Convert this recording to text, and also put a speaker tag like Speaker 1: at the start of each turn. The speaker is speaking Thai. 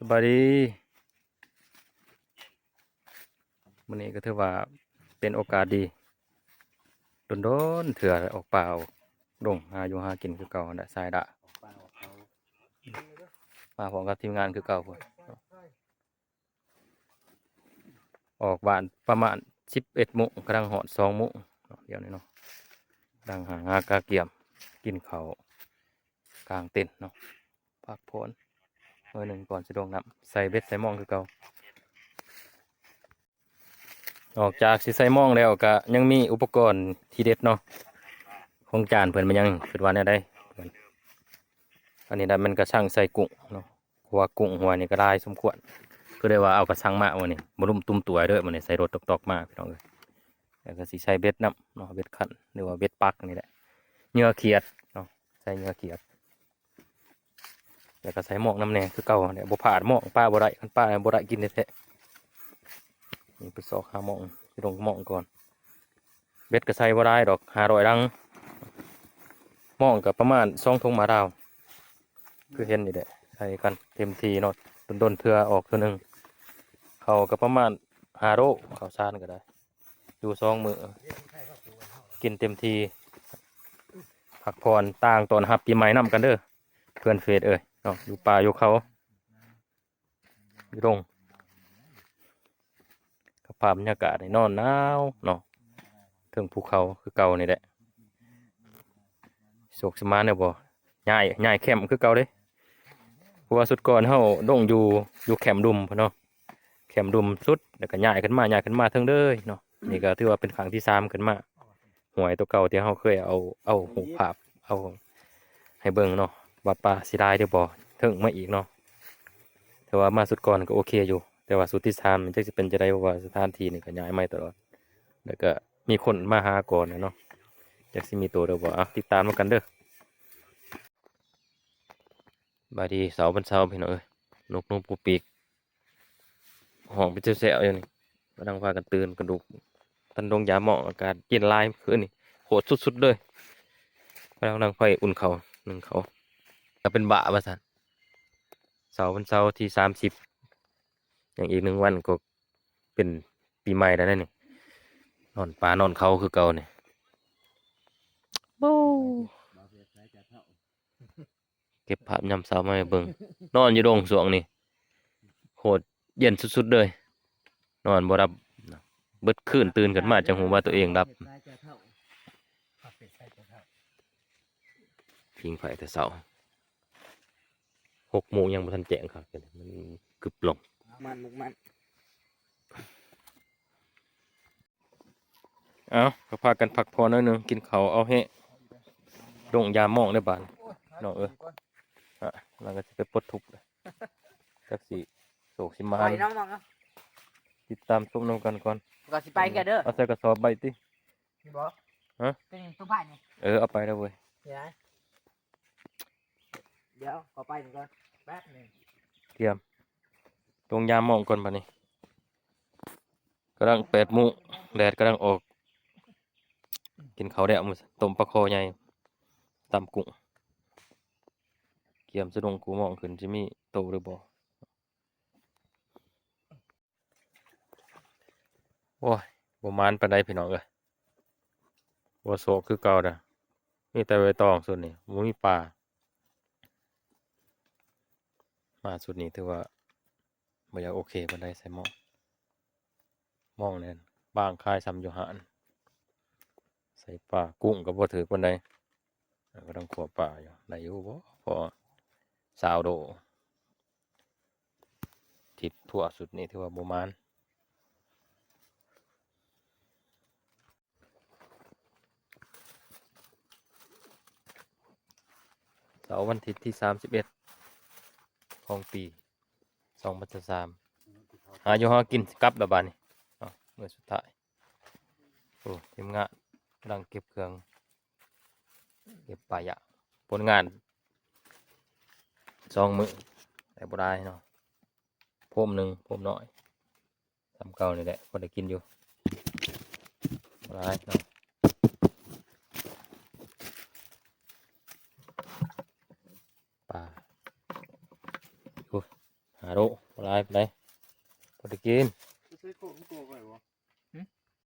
Speaker 1: สบายดีวันนี้ก็ถือว่าเป็นโอกาสดีโดนโดนๆเถื่อออกเปล่าดงหาอยู่หากินคือเก่าน่ะสายดะมาพร้อมกับทีมงานคือเก่าพุ่นออกบ้านประมาณสิบเอ็ดโมงกำลังหอดสองโมงเนาะเดี๋ยวนี้เนาะกำลังหางากาเกียมกินเขากลางเต็นเนาะพักผ่ อนเมื่อหนึ่งก่อนจะลงน้ำใส่เบ็ดใส่มองคือเก่าออกจากสิใส่มองแล้วก็ยังมีอุปกรณ์ที่เด็ดเนาะของจานเพิ่นมันยังคิดว่าเนี่ยได้อันนี้ได้มันกระช่างใส่กุ้งเนาะหัวกุ้งหัวนี่ก็ได้สมควรก็ได้ว่าเอากระชังมาวันนี้มารุมตุ้มตัวด้อวันนี้ใส่รถตอกๆมาพี่น้องเอ้ยแล้วก็สิใช้เบ็ดน้ำเนาะเบ็ดขันหรือว่าเบ็ดปักนี่แหละเหงื่อเขียดเนาะใส่เหงื่อเขียด แล้วก็ใส่หมอกน้ำแน่คือเก่าเนี่ยบ่ผ่านหมอกป้าบ่ได้คันป้าบ่ได้กินแท้ๆนี่ไปสอกหาหมอกไปลงหมอกก่อน เบ็ดก็ใส่บ่ได้ดอกหาร้อยดังหมอกก็ประมาณสองทงมาดาว คือเห็นนี่แหละใส่กันเต็มทีเนาะโดนๆเทื่อออกเทื่อหนึ่งเขาก็ประมาณหาโลเขาซานก็ได้อยู่สองมือกินเต็มทีพักผ่อนต่างตอนหับปีใหม่นํกันเด้อเพื่อนเฟสเอ้ย อยู่ป่าอยู่เขาอยู่ตรงกับภาพบรรยากาศในี่นอนหนาวเนาะถึงภูเขาคือเก่านี่แหละโศกสมานเนี่ยบ่ย้ายย้ายแคมคือเก่าเด้เพราะว่าสุดก่อนเฮาดงอยู่อยู่แคมดุมพ่นเนาะแคมดุมสุดแล้วก็ย้ายขึ้นมาย้ายขึ้นมาเทิงเด้อเนาะนี่ก็ถือว่าเป็นครั้งที่สามขึ้นมาหวยตัวเก่าที่เฮาเคยเอาเอาหูภาพเอาให้เบิ่งเนาะ ว่าปลาสิได้เดี๋ยวบ่ถึงมาอีกเนาะแต่ว่ามาสุดก่อนก็โอเคอยู่ แต่ว่าสุดที่สามมันจะเป็นจะได้ว่าสถานที่นี่ก็ย้ายไม่ตลอด แล้วก็มีคนมาหาก่อนนะเนาะอยากสิมีตัวเดี๋ยวบ่อะติดตามมากันเด้อบายดีเสาบันเสาพี่น้องเอ้ยนกนกปูปีกห้องไปเจ้าๆอยู่นี่กำลังพากันตื่นกระดูกตันดงยาหมองอากาศเย็นลายคืนนี่โหดสุดๆเลยกำลังไฟอุ่นเขาหนึ่งเขา ก็เป็นบะประสันเสาร์วันเสาร์ที่สามสิบอย่างอีกหนึ่งวันก็เป็นปีใหม่แล้วนั่นนี่นอนปลานอนเขาคือเก่าเนี่ยเก็บภาพยำเสามาให้เบิ่งนอนอยู่โรงสวงนี่โหดเย็นสุดๆเลย นอนบ่รับเบิดคืนตื่นขึ้นมาจังหูว่าตัวเองรับพิงไฟแต่เสา หกโมงยังบ่ทันแจ้งครับมันกึบลง
Speaker 2: มันมุกมัน
Speaker 1: เอาก็พากันพักผ่อนหน่อยหนึงกินเขาวเอาให้ดงยามมองได้บานน้องเอ้ยอะแล้วก็จะไปปลดทุกข์เลยจักสิโศกสิมา
Speaker 2: ไป
Speaker 1: น
Speaker 2: น้องมองเนาะ
Speaker 1: ติดตามชมนำกันก่อน
Speaker 2: ก็สิไปแกเด้อ
Speaker 1: เอาใส่กระสอบใบติ
Speaker 2: พี่บอ
Speaker 1: ฮะ
Speaker 2: เป็นตัวผ่านนี่
Speaker 1: เออเอาไปแล้วเว้ย
Speaker 2: เดี๋ยวขอไปหนึ่งก่อนแป๊บหนึ่ง
Speaker 1: เตรียมตรงยามมองก่อนบัดนี้กำลังแปดมงแดดกำลังออก กินเขาแดดมือต้มปลาคอใหญ่ตำกุ้งเกียมสะดงกูมองขึ้นจะมีโตหรือบ่โอ้ยบ่มานปานใดพี่น้องเอ้ยบ่โศกคือเก่าด้อมีแต่ใบตองส่วนนี้บ่มีปลา มาสุดนี้ถือว่าบ่อยากโอเคปานใดใส่หม้องมองแน่นบางคายซ้ำอยู่หานใส่ปลากุ้งก็บ่ถือปานใดก็ต้องขัวปลาอยู่ได้อยู่บ่พอสาวโดทิศทั่วสุดนี้ถือว่าบ่มานเสาร์วันอาทิตย์ที่31 ของปีสองพันสามหาอยู่หากินกลับแบบบานนี้เมื่อสุดท้ายโอ้ทีมงานกำลังเก็บเครื่อง เก็บปลายะผลงานสองมือแต่บ่ได้เนาะพมหนึ่งพมน้อยทำเก่านี่แหละพอได้กินอยู่บ่ได้เนาะปลาาหาโลบ่หลายปานใดพอได้กิน
Speaker 3: ไปซื้อกุ้ง